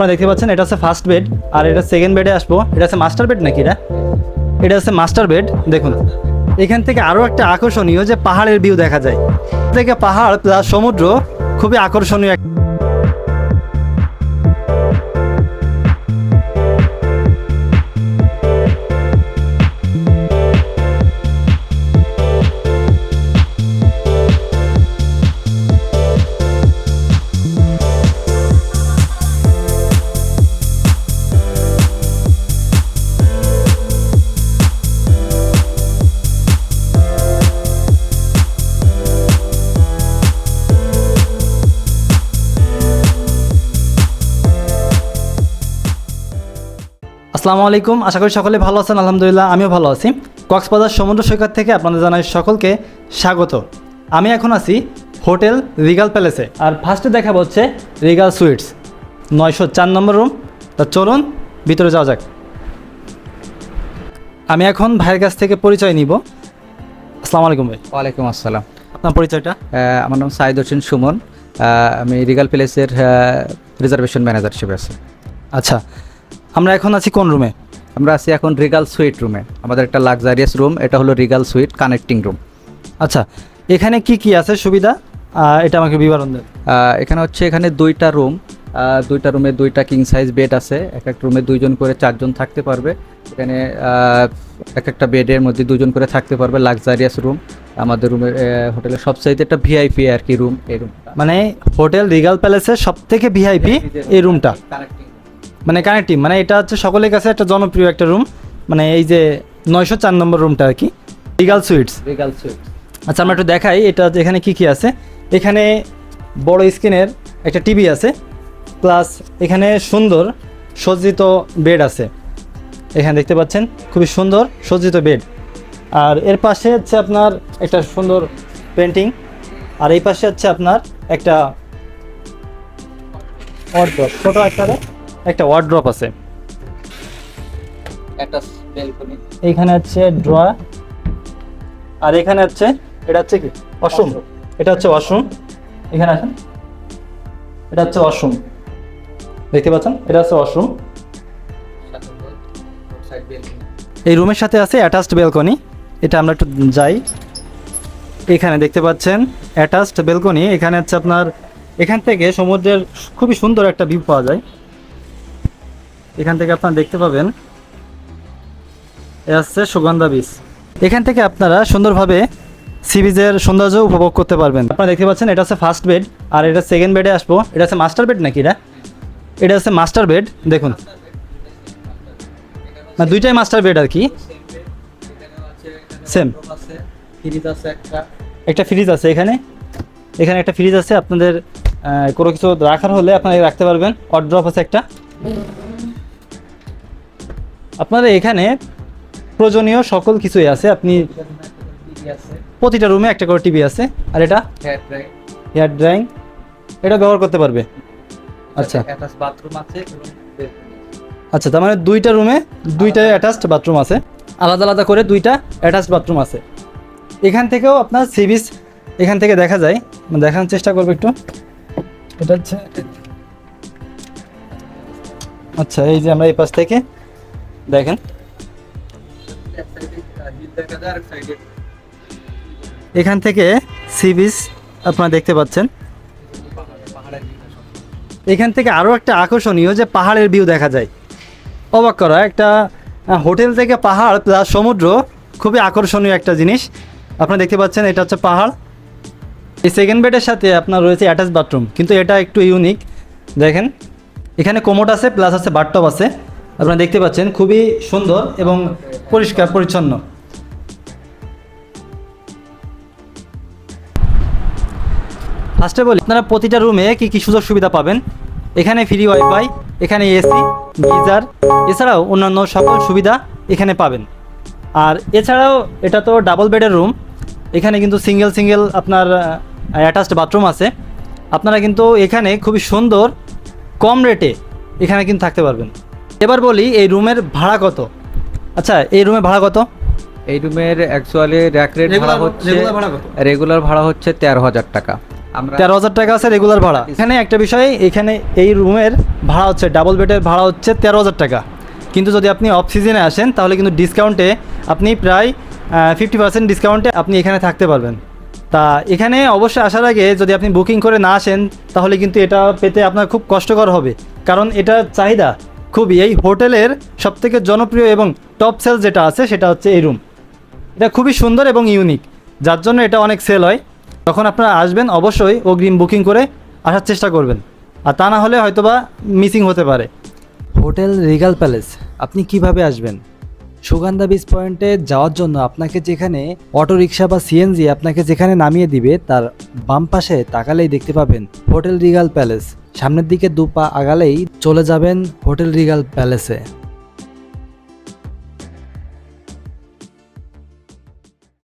আপনারা দেখতে পাচ্ছেন, এটা হচ্ছে ফার্স্ট বেড আর এটা সেকেন্ড বেডে আসব। এটা হচ্ছে মাস্টার বেড নাকি এটা? এটা হচ্ছে মাস্টার বেড দেখুন। এখান থেকে আরও একটা আকর্ষণীয় যে পাহাড়ের ভিউ দেখা যায়। থেকে পাহাড় প্লাস সমুদ্র, খুবই আকর্ষণীয় এক- আসসালামু আলাইকুম। আশা করি সকলে ভালো আছেন আলহামদুলিল্লাহ আমিও ভালো আছি। কক্সবাজার সমুদ্র সৈকত থেকে আপনাদের জানাই সকলকে স্বাগত। আমি এখন আছি হোটেল রিগাল প্যালেসে। আর ফার্স্টে দেখা হচ্ছে রিগাল সুইটস। নয়শো চার নম্বর রুম। তা চলুন ভিতরে যাওয়া যাক। আমি এখন ভাইয়ের কাছ থেকে পরিচয় নিব। আসসালামু আলাইকুম ভাই। ওয়ালাইকুম আসসালাম। আপনার পরিচয়টা? আমার নাম সাইদ হোসেন সুমন। আমি রিগাল প্যালেসের রিজার্ভেশন ম্যানেজার হিসেবে আছি। আচ্ছা আমরা এখন আছি কোন রুমে আমরা আছি এখন রিগাল সুইট রুমে আমাদের একটা লাক্সারিয়াস রুম এটা হলো রিগাল সুইট কানেক্টিং রুম আচ্ছা এখানে কি কি আছে সুবিধা? এটা আমাকে বিবরণ দেন। এখানে হচ্ছে এখানে দুইটা রুম দুইটা রুমে দুইটা কিং সাইজ বেড আছে। এক এক রুমে দুইজন করে চারজন থাকতে পারবে। এখানে এক একটা বেডের মধ্যে দুজন করে থাকতে পারবে লাক্সারিয়াস রুম আমাদের রুমের হোটেলের সবচাইতে একটা ভিআইপি আর কি রুম এই রুম মানে হোটেল রিগাল প্যালেসের সব থেকে ভিআইপি এই রুমটা মানে কানেক্টিভ মানে এটা হচ্ছে সকলের কাছে একটা জনপ্রিয় একটা রুম মানে এই যে নয়শো চার নম্বর রুমটা আর কি রিগাল সুইটস রিগাল সুইট আচ্ছা আমরা একটু দেখাই এটা এখানে কি কি আছে? এখানে বড় স্ক্রিনের একটা টিভি আছে প্লাস এখানে সুন্দর সজ্জিত বেড আছে। এখানে দেখতে পাচ্ছেন খুবই সুন্দর সজ্জিত বেড আর এর পাশে হচ্ছে আপনার একটা সুন্দর পেন্টিং আর এই পাশে হচ্ছে আপনার একটা ওয়ার্ড্রপ ছোট একটা একটা ওয়ার্ড্রপ আছে। একটা বেলকনি এইখানে হচ্ছে ড্রয়ার আর এখানে হচ্ছে এটা হচ্ছে কি? ওয়াশরুম এটা হচ্ছে ওয়াশরুম এখানে আসেন। এটা হচ্ছে ওয়াশরুম দেখতে পাচ্ছেন? এটা হচ্ছে ওয়াশরুম এই রুমের সাথে আছে অ্যাটাচড বেলকনি এটা আমরা একটু যাই। এখানে দেখতে পাচ্ছেন অ্যাটাচড বেলকনি এখানে হচ্ছে আপনার এখান থেকে সমুদ্রের খুবই সুন্দর একটা ভিউ পাওয়া যায়। এখান থেকে আপনারা দেখতে পাবেন। এ হচ্ছে সুগন্ধা বীজ। এখান থেকে আপনারা সুন্দরভাবে সি বিচের সৌন্দর্য উপভোগ করতে পারবেন। আপনারা দেখতে পাচ্ছেন এটা হচ্ছে ফার্স্ট বেড আর এটা সেকেন্ড বেডে আসব। এটা হচ্ছে মাস্টার বেড নাকি এটা? এটা হচ্ছে মাস্টার বেড দেখুন। না দুইটাই মাস্টার বেড আর কি। সেম একটা। ফ্রিজ আছে এখানে। এখানে একটা ফ্রিজ আছে আপনাদের কোনো কিছু রাখার হলে আপনারা রাখতে পারবেন। অড্রপ আছে একটা। আপনারা এখানে প্রয়োজনীয় সকল কিছুই আছে। আপনি প্রতিটা রুমে একটা করে টিভি আছে। আর এটা? হেয়ার ড্রাইং এটা ব্যবহার করতে পারবে। আচ্ছা। বাথরুম আছে আচ্ছা তার মানে দুইটা রুমে দুইটা অ্যাটাচড বাথরুম আছে। আলাদা আলাদা করে দুইটা অ্যাটাচড বাথরুম আছে। এখান থেকেও আপনার সি বিচ এখান থেকে দেখা যায়। মানে দেখানোর চেষ্টা করব একটু। এটা হচ্ছে আচ্ছা এই যে আমরা এই পাশ থেকে দেখেন। এখান থেকে সি বিচ আপনারা দেখতে পাচ্ছেন। এখান থেকে আরও একটা আকর্ষণীয় যে পাহাড়ের ভিউ দেখা যায়। অবাক করা, একটা হোটেল থেকে পাহাড় প্লাস সমুদ্র, খুবই আকর্ষণীয় একটা জিনিস। আপনারা দেখতে পাচ্ছেন, এটা হচ্ছে পাহাড়। এই সেকেন্ড বেডের সাথে আপনার রয়েছে অ্যাটাচ বাথরুম কিন্তু এটা একটু ইউনিক দেখেন, এখানে কোমোট আছে প্লাস আছে বাথটব আছে। আপনারা দেখতে পাচ্ছেন, খুবই সুন্দর এবং পরিষ্কার, পরিচ্ছন্ন। ফার্স্টে বলি আপনারা প্রতিটা রুমে কি কি সুযোগ সুবিধা পাবেন? এখানে ফ্রি ওয়াইফাই এখানে এসি গিজার, এছাড়াও অন্যান্য সকল সুবিধা এখানে পাবেন। আর এছাড়াও এটা তো ডাবল বেডের রুম এখানে কিন্তু সিঙ্গেল সিঙ্গেল আপনার অ্যাটাচড বাথরুম আছে। আপনারা কিন্তু এখানে খুবই সুন্দর, কম রেটে এখানে কিন্তু থাকতে পারবেন। এবার বলি এই রুমের ভাড়া কত? আচ্ছা এই রুমের ভাড়া কত? এই রুমের অ্যাকচুয়ালি র্যাক রেট ভাড়া হচ্ছে? রেগুলার ভাড়া হচ্ছে তেরো হাজার টাকা। আমরা তেরো হাজার টাকা আছে রেগুলার ভাড়া। এখানে একটা বিষয় এখানে এই রুমের ভাড়া হচ্ছে ডাবল বেডের ভাড়া হচ্ছে তেরো হাজার টাকা। কিন্তু যদি আপনি অফ সিজনে আসেন তাহলে কিন্তু ডিসকাউন্টে আপনি প্রায় ফিফটি পার্সেন্ট ডিসকাউন্টে আপনি এখানে থাকতে পারবেন। তা এখানে অবশ্যই আসার আগে যদি আপনি বুকিং করে না আসেন তাহলে কিন্তু এটা পেতে আপনার খুব কষ্টকর হবে। কারণ এটা চাহিদা। খুবই এই হোটেলের সবথেকে জনপ্রিয় এবং টপ সেল যেটা আছে, সেটা হচ্ছে এই রুম এটা খুবই সুন্দর এবং ইউনিক যার জন্য এটা অনেক সেল হয়। তখন আপনারা আসবেন, অবশ্যই অগ্রিম বুকিং করে আসার চেষ্টা করবেন। আর তা না হলে হয়তোবা মিসিং হতে পারে। হোটেল রিগাল প্যালেস, আপনি কীভাবে আসবেন? সুগন্ধা বিচ পয়েন্টে যাওয়ার জন্য আপনাকে যেখানে অটোরিকশা বা সিএনজি আপনাকে যেখানে নামিয়ে দিবে, তার বাম পাশে তাকালেই দেখতে পাবেন হোটেল রিগাল প্যালেস। সামনের দিকে দুপা আগালেই চলে যাবেন হোটেল রিগাল প্যালেসে।